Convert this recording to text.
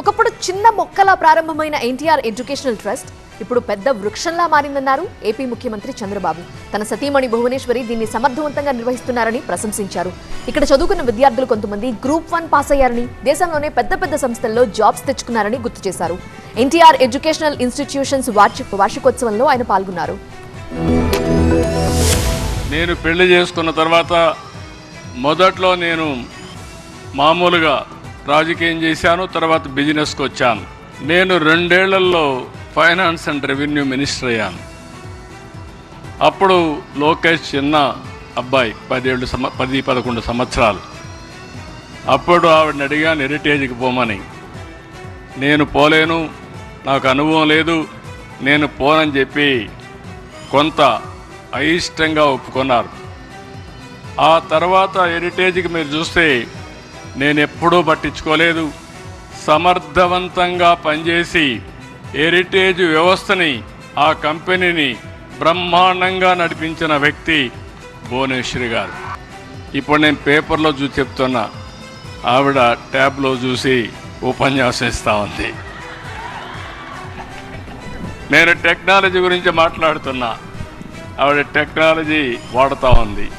ఒకప్పుడు చిన్న మొక్కలా ప్రారంభమైన ఎన్టీఆర్ ఎడ్యుకేషనల్ ట్రస్ట్ ఇప్పుడు పెద్ద వృక్షంలా మారిందన్నారు ఏపీ ముఖ్యమంత్రి చంద్రబాబు. తన సతీమణి భువనేశ్వరి దీన్ని సమర్థవంతంగా నిర్వహిస్తున్నారని ప్రశంసించారు. ఇక్కడ చదువుకున్న విద్యార్థులు కొంతమంది గ్రూప్ వన్ పాస్ అయ్యారని దేశంలోనే పెద్ద పెద్ద సంస్థల్లో జాబ్స్ తెచ్చుకున్నారని గుర్తు చేశారు. ఎన్టీఆర్ ఎడ్యుకేషనల్ ఇన్స్టిట్యూషన్స్ వార్షికోత్సవంలో ఆయన పాల్గొన్నారు. నేను పెళ్ళి చేసుకున్న తర్వాత మొదట్లో నేను మామూలుగా రాజకీయం చేశాను తర్వాత బిజినెస్కి వచ్చాను. నేను రెండేళ్ళలో ఫైనాన్స్ అండ్ రెవెన్యూ మినిస్టర్ అయ్యాను. అప్పుడు లోకేష్ చిన్న అబ్బాయి పదేళ్ళు సమ పది పదకొండు సంవత్సరాలు. అప్పుడు ఆవిడని అడిగాను హెరిటేజ్కి పోమని. నేను పోలేను నాకు అనుభవం లేదు నేను పోనని చెప్పి కొంత అయిష్టంగా ఒప్పుకున్నారు. ఆ తర్వాత హెరిటేజ్కి మీరు చూస్తే నేను ఎప్పుడూ పట్టించుకోలేదు. సమర్థవంతంగా పనిచేసి హెరిటేజ్ వ్యవస్థని ఆ కంపెనీని బ్రహ్మాండంగా నడిపించిన వ్యక్తి భువనేశ్వరి గారు. ఇప్పుడు నేను పేపర్లో చూసి చెప్తున్నా. ఆవిడ ట్యాబ్లో చూసి ఉపన్యాసం ఇస్తూ ఉంది. నేను టెక్నాలజీ గురించి మాట్లాడుతున్నా. ఆవిడ టెక్నాలజీ వాడుతూ ఉంది.